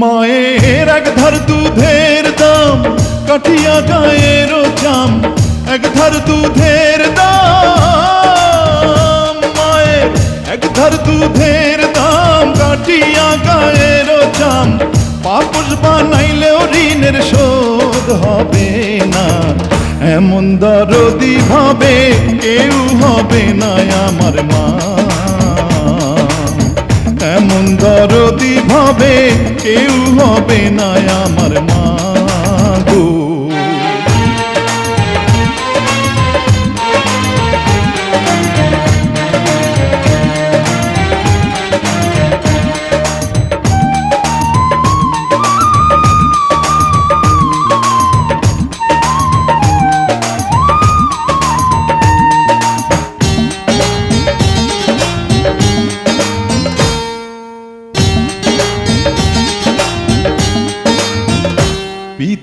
মায়ের এক ধার দুধের দাম কাঠিয়া গায়ের চাম এক ধার দুধের দাম, মায়ের এক ধার দুধের দাম কাঠিয়া গায়ের চাম পাপস বানাইলেও ঋণের শোধ হবে না, এমন দরদি ভাবে কেউ হবে না আমার মা। দরদি ভাবে কেউ হবে না আমার মা।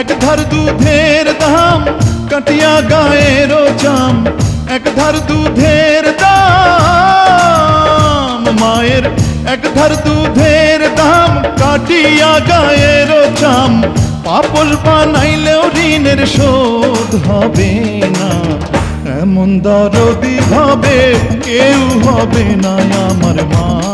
এক ধার দুধের দাম, কাটিয়া গায়ের চাম। এক ধার দুধের দাম, মায়ের এক ধার দুধের দাম, কাটিয়া গায়ের চাম। পাপস বানাইলেও ঋণের শোধ হবে না। এমন দরদি ভাবে কেউ হবে না আমার মা।